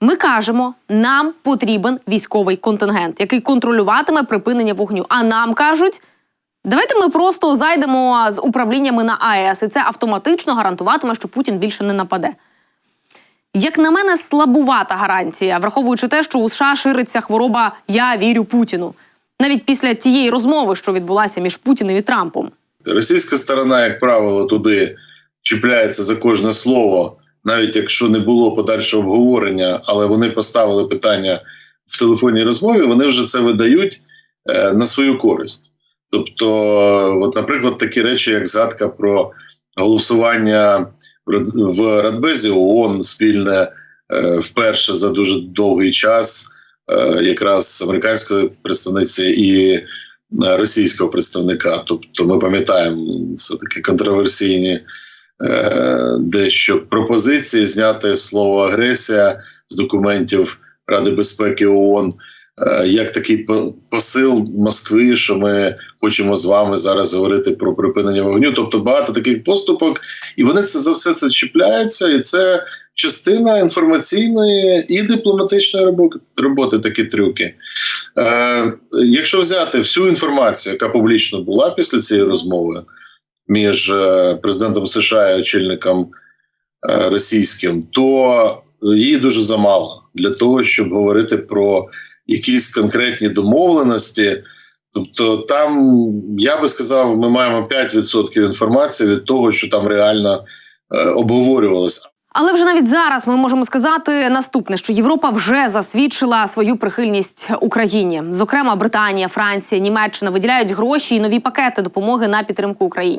Ми кажемо, нам потрібен військовий контингент, який контролюватиме припинення вогню. А нам кажуть, давайте ми просто зайдемо з управліннями на АЕС, і це автоматично гарантуватиме, що Путін більше не нападе. Як на мене, слабувата гарантія, враховуючи те, що у США шириться хвороба Я вірю Путіну. Навіть після тієї розмови, що відбулася між Путіним і Трампом. Російська сторона, як правило, туди чіпляється за кожне слово, навіть якщо не було подальшого обговорення, але вони поставили питання в телефонній розмові, вони вже це видають е, на свою користь. Тобто, от, наприклад, такі речі, як згадка про голосування в Радбезі ООН спільне е, вперше за дуже довгий час, е, якраз американської представниці і російського представника. Тобто, ми пам'ятаємо це такі контроверсійні дещо пропозиції зняти слово агресія з документів Ради безпеки ООН. е, Як такий по- посил Москви, що ми хочемо з вами зараз говорити про припинення вогню, тобто багато таких поступок, і вони це за все це чіпляються, і це частина інформаційної і дипломатичної роботи такі трюки. Е, якщо взяти всю інформацію, яка публічно була після цієї розмови між е, президентом США і очільником е, російським, то її дуже замало для того, щоб говорити про якісь конкретні домовленості. Тобто, там я би сказав, ми маємо 5% інформації від того, що там реально е, обговорювалося. Але вже навіть зараз ми можемо сказати наступне: що Європа вже засвідчила свою прихильність Україні. Зокрема, Британія, Франція, Німеччина виділяють гроші і нові пакети допомоги на підтримку Україні.